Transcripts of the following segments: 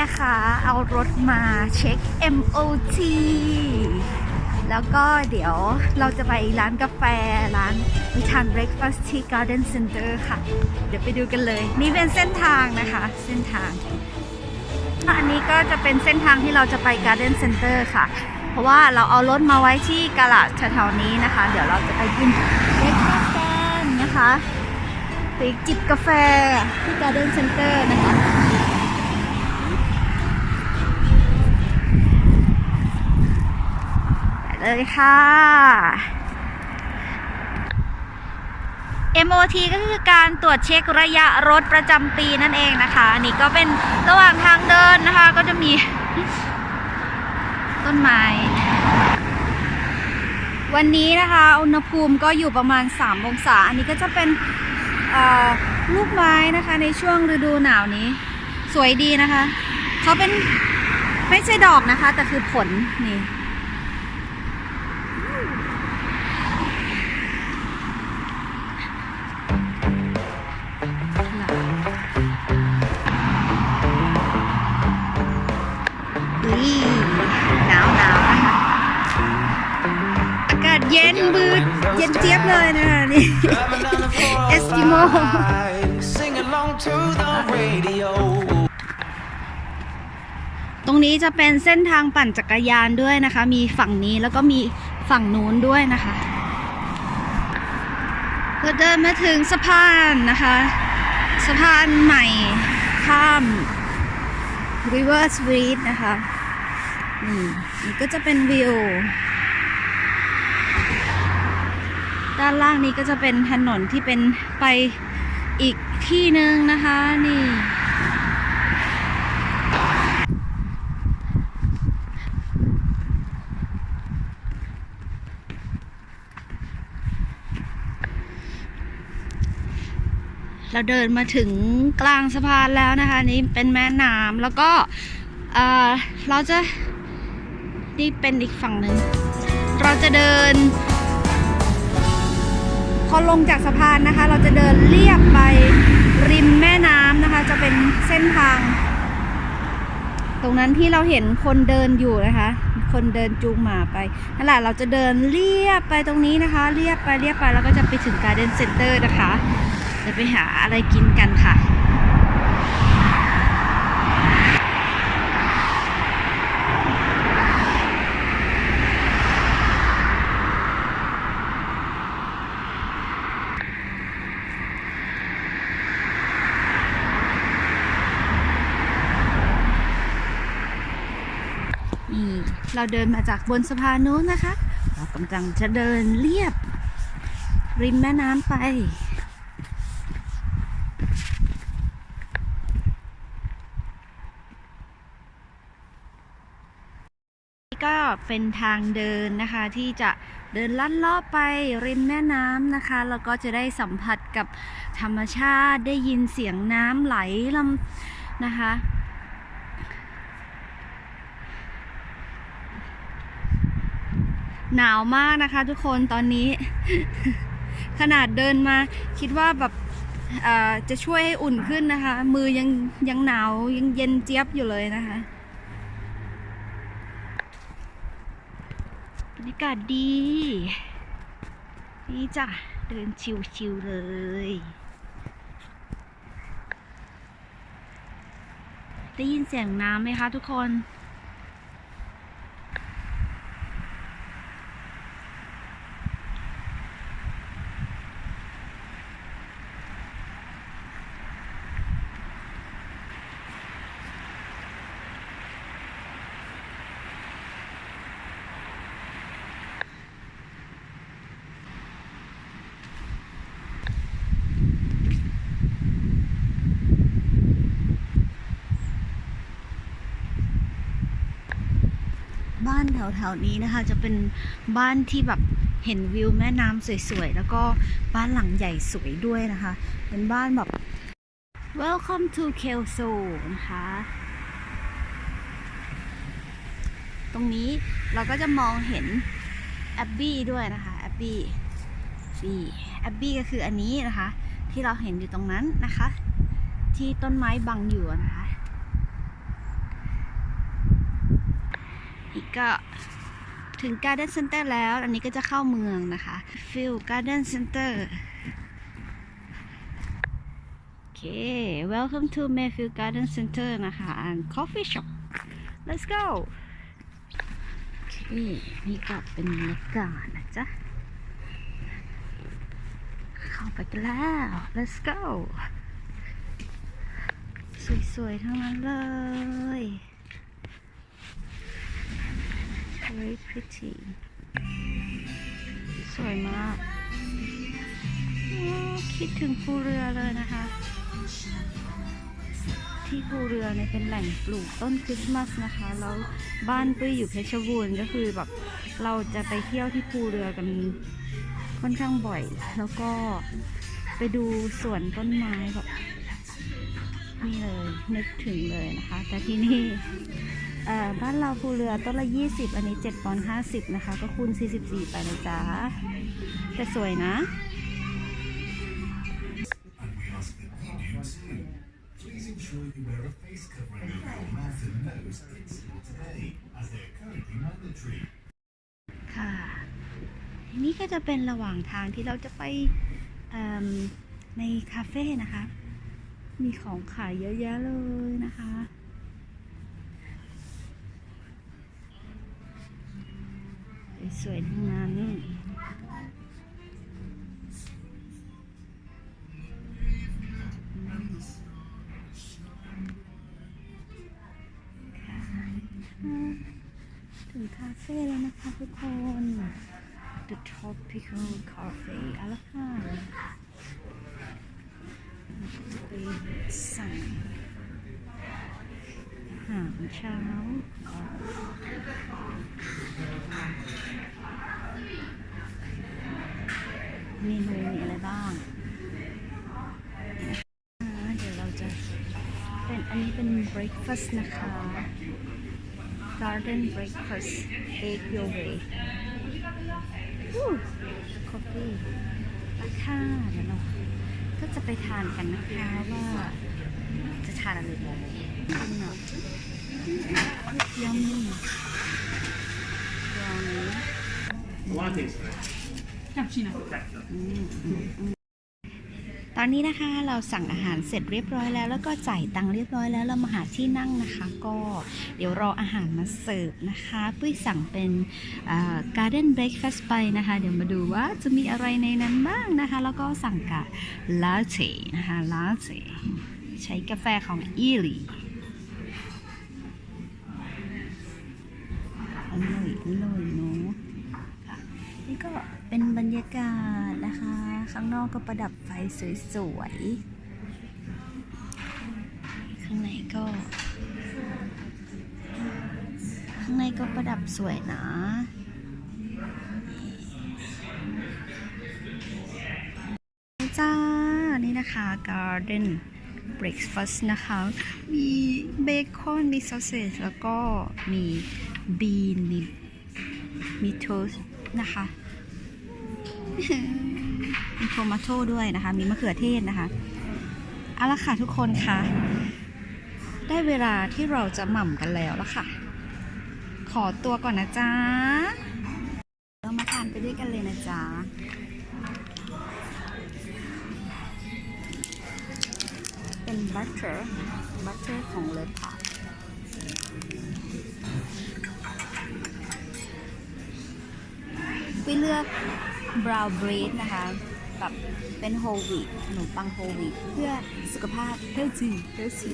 นะคะ เอารถมาเช็ค MOT แล้วก็เดี๋ยวเราจะไปร้านกาแฟร้านไปทาน breakfast ที่ Garden Center ค่ะ เดี๋ยวไปดูกันเลย นี่เป็นเส้นทางนะคะ เส้นทาง อันนี้ก็จะเป็นเส้นทางที่เราจะไป Garden Center ค่ะ เพราะว่าเราเอารถมาไว้ที่กาลาดแถวๆนี้นะคะ เดี๋ยวเราจะไปกินเบรกฟาสต์กันนะคะไปจิบกาแฟที่ Garden Center นะคะ ไป เลยค่ะ MOT ก็คือการตรวจเช็คระยะรถประจำปีนั่นเองนะคะ อันนี้ก็เป็นระหว่างทางเดินนะคะ ก็จะมีต้นไม้วันนี้นะคะอุณหภูมิก็อยู่ประมาณ 3 องศา อันนี้ก็จะเป็นลูกไม้นะคะในช่วงฤดูหนาวนี้ สวยดีนะคะ เขาเป็นไม่ใช่ดอกนะคะ แต่คือผลนี่ เย็นเจี๊ยบเลยนะคะนี่เอสกิโมตรงนี้จะเป็นเส้นทางปั่นจักรยานด้วยนะคะ มีฝั่งนี้แล้วก็มีฝั่งนู้นด้วยนะคะเราเดินมาถึงสะพานนะคะ สะพานใหม่ข้าม River Street นะคะนี่นี่ก็จะเป็นวิว ด้านล่างนี้ก็จะเป็นถนนที่เป็นไปอีกที่หนึ่งนะคะนี่เราเดินมาถึงกลางสะพานแล้วนะคะ นี่เป็นแม่น้ำแล้วก็เออเราจะนี่เป็นอีกฝั่งหนึ่ง เราจะเดิน พอลงจากสะพานนะคะ เราจะเดินเลียบไปริมแม่น้ำนะคะ จะเป็นเส้นทาง ตรงนั้นที่เราเห็นคนเดินอยู่นะคะ คนเดินจูงหมาไปนั่นแหละเราจะเดินเลียบไปตรงนี้นะคะเลียบไปเลียบไปแล้วก็จะไปถึงการ์เด้นเซ็นเตอร์นะคะจะไปหาอะไรกินกันค่ะ นี่เราเดินมาจากบนสะพานนู้นนะคะ เรากำลังจะเดินเลียบ ริมแม่น้ำไป ก็เป็นทางเดินนะคะที่จะเดินลัดเลาะไปริมแม่น้ำนะคะ แล้วก็จะได้สัมผัสกับธรรมชาติได้ยินเสียงน้ำไหลลำนะคะ หนาวมากนะคะ ทุกคนตอนนี้ ขนาดเดินมา คิดว่าแบบจะช่วยให้อุ่นขึ้นนะคะ มือยังยังหนาวยังเย็นเจี๊ยบอยู่เลยนะคะบรรยากาศดี นี่จ้ะ เดินชิวๆเลย ได้ยินเสียงน้ำไหมคะทุกคน แถวๆนี้นะคะ จะเป็นบ้านที่แบบเห็นวิวแม่น้ำสวยๆ แล้วก็บ้านหลังใหญ่สวยด้วยนะคะ เป็นบ้านแบบ Welcome to Kelso นะคะ ตรงนี้เราก็จะมองเห็นแอบบี้ด้วยนะคะแอบบี้นี่แอบบี้ก็คืออันนี้นะคะ ที่เราเห็นอยู่ตรงนั้นนะคะ ที่ต้นไม้บังอยู่นะคะ อีกก็ถึง Garden Center แล้ว อันนี้ก็จะเข้าเมืองนะคะ Field Garden Center โอเค welcome to Mayfield Garden Center นะคะ and coffee shop let's go โอเค นี่ก็เป็นบรรยากาศนะจ๊ะ เข้าไปกันแล้ว let's go สวยๆ ทั้งนั้นเลย very pretty สวยมาก คิดถึงภูเรือเลยนะคะ ที่ภูเรือเนี่ยเป็นแหล่งปลูกต้นคริสต์มาสนะคะ แล้วบ้านปุ้ยอยู่เพชรบูรณ์ก็คือแบบเราจะไปเที่ยวที่ภูเรือกันค่อนข้างบ่อย แล้วก็ไปดูสวนต้นไม้แบบนี่เลยนึกถึงเลยนะคะ แต่ที่นี่ บ้านเราภูเรือต้นละ 20 อันนี้7ปอนด์50 นะคะ ก็คูณ 44 ไปเลยจ้าแต่สวยนะค่ะนี่ก็จะเป็นระหว่างทางที่เราจะไปในคาเฟ่นะคะ มีของขายเยอะแยะเลยนะคะ สวยๆทั้งนั้นถึงคาเฟ่แล้วนะคะทุกคน The Tropical Cafe เอาละค่ะไปสั่ง หารเช้า เมนูมีอะไรบ้าง เดี๋ยวเราจะเป็นอันนี้เป็น breakfast นะคะ garden breakfast egg yogurt coffee ราคาเดี๋ยวเราก็จะไปทานกันนะคะว่าจะทานอะไร ดีเป็นแบบยัมมี่บราตอนนี้นะคะเราสั่งอาหารเสร็จเรียบร้อยแล้ว แล้วก็จ่ายตังค์เรียบร้อยแล้วเรามาหาที่นั่งนะคะ ก็เดี๋ยวรออาหารมาเสิร์ฟนะคะปุ้ยสั่งเป็นอ่า garden breakfast ไปนะคะ เดี๋ยวมาดูว่าจะมีอะไรในนั้นบ้างนะคะ แล้วก็สั่งกับ latte นะคะ latte ใช้กาแฟของอีลี เป็นบรรยากาศนะคะ ข้างนอกก็ประดับไฟสวยๆ ข้างในก็ ข้างในก็ประดับสวยนะจ้า นี่นะคะ Garden Breakfast นะคะ มีเบคอน มีซอสเซจแล้วก็มีบีน มีมีโทส์นะคะ มีโทมาโต้ด้วยนะคะ มีมะเขือเทศนะคะ เอาละค่ะทุกคนคะได้เวลาที่เราจะหม่ำกันแล้วละค่ะ ขอตัวก่อนนะจ๊ะ เรามาทานไปด้วยกันเลยนะจ๊ะเป็นบัตเตอร์บัตเตอร์ของเลดพาไปเลือก บราวน์เบรดนะคะแบบเป็นโฮลวีตขนมปังโฮลวีตเพื่อสุขภาพเฮลทีเฮลที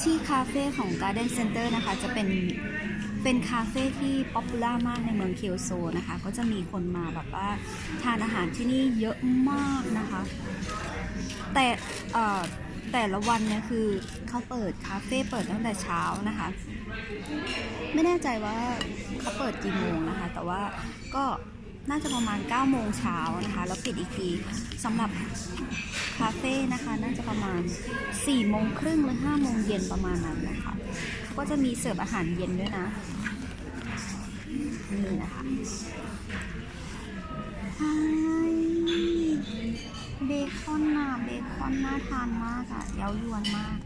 ที่คาเฟ่ของ Garden Center นะคะ จะเป็นเป็นคาเฟ่ที่ป๊อปปูล่ามากในเมืองเคียวโซนะคะ ก็จะมีคนมาแบบว่าทานอาหารที่นี่เยอะมากนะคะ แต่ แต่ละวันเนี่ยคือเขาเปิดคาเฟ่เปิดตั้งแต่เช้านะคะ ไม่แน่ใจว่าเขาเปิดกี่โมงนะคะ แต่ว่าก็น่าจะประมาณ 9 โมงเช้านะคะ แล้วปิดอีกทีสำหรับคาเฟ่นะคะ น่าจะประมาณ 4 โมงครึ่งหรือ 5 โมงเย็นประมาณนั้นนะคะ ก็จะมีเสิร์ฟอาหารเย็นด้วยนะ นี่นะคะ Hi เบคอน คอนน่าทานมากอะเย้ายวนมาก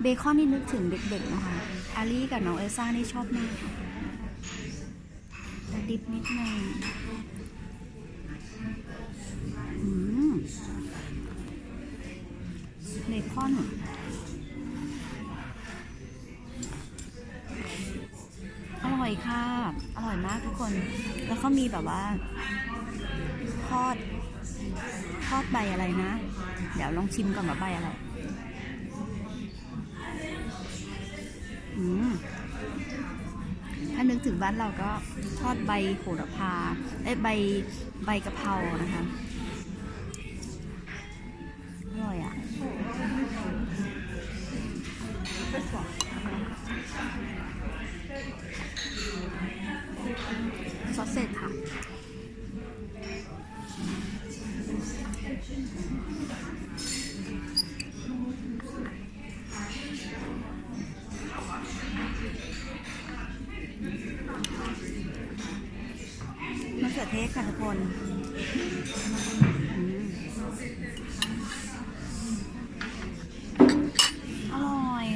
เบคอนนี่นึกถึงเด็กๆนะคะอาลี่กับน้องเอลซ่านี่ชอบมากค่ะแต่ดิบนิดนึงเบคอนอร่อยค่ะ อร่อยมากทุกคน แล้วก็มีแบบว่า ทอด ทอดใบอะไรนะ เดี๋ยวลองชิมก่อนว่าใบอะไร อืม ถ้านึกถึงบ้านเราก็ทอดใบโหระพาเอ้ยใบใบกะเพรานะคะ อร่อยอะซอสเสร็จค่ะ มะเขือเทศค่ะทุกคนอืมอร่อย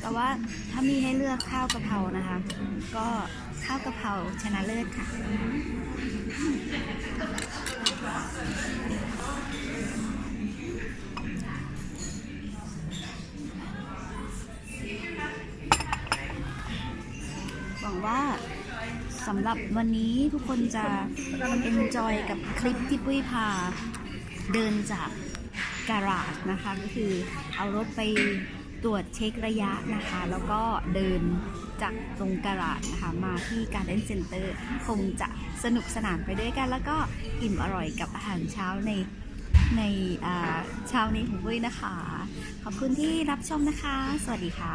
แต่ว่าถ้ามีให้เลือกข้าวกะเพรานะคะ ก็ข้าวกะเพราชนะเลิศค่ะ สำหรับวันนี้ทุกคนจะ enjoy กับคลิปที่ปุ้ยพาเดินจากการาจนะคะ ก็คือเอารถไปตรวจเช็คระยะนะคะ แล้วก็เดินจากตรงการาจนะคะมาที่การเล่นเซ็นเตอร์ คงจะสนุกสนานไปด้วยกัน แล้วก็อิ่มอร่อยกับอาหารเช้าในในอ่าเช้านี้ของปุ้ยนะคะ ขอบคุณที่รับชมนะคะ สวัสดีค่ะ